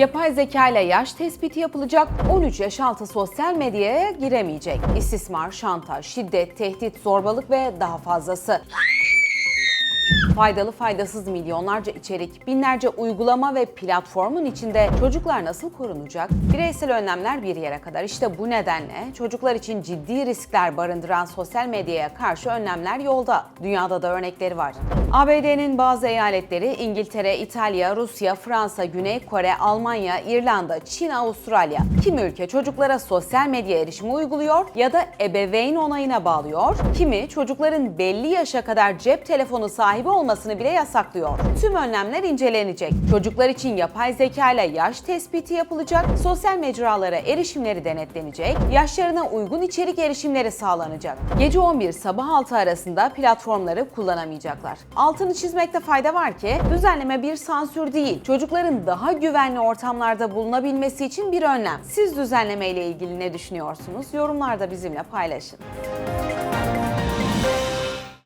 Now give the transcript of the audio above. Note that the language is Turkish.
Yapay zeka ile yaş tespiti yapılacak, 13 yaş altı sosyal medyaya giremeyecek. İstismar, şantaj, şiddet, tehdit, zorbalık ve daha fazlası. Faydalı faydasız milyonlarca içerik, binlerce uygulama ve platformun içinde çocuklar nasıl korunacak? Bireysel önlemler bir yere kadar. İşte bu nedenle çocuklar için ciddi riskler barındıran sosyal medyaya karşı önlemler yolda. Dünyada da örnekleri var. ABD'nin bazı eyaletleri İngiltere, İtalya, Rusya, Fransa, Güney Kore, Almanya, İrlanda, Çin, Avustralya. Kimi ülke çocuklara sosyal medya erişimi uyguluyor ya da ebeveyn onayına bağlıyor. Kimi çocukların belli yaşa kadar cep telefonu sahibi olmasını bile yasaklıyor. Tüm önlemler incelenecek. Çocuklar için yapay zeka ile yaş tespiti yapılacak, sosyal mecralara erişimleri denetlenecek, yaşlarına uygun içerik erişimleri sağlanacak. Gece 11 sabah 6 arasında platformları kullanamayacaklar. Altını çizmekte fayda var ki düzenleme bir sansür değil, çocukların daha güvenli ortamlarda bulunabilmesi için bir önlem. Siz düzenleme ile ilgili ne düşünüyorsunuz? Yorumlarda bizimle paylaşın.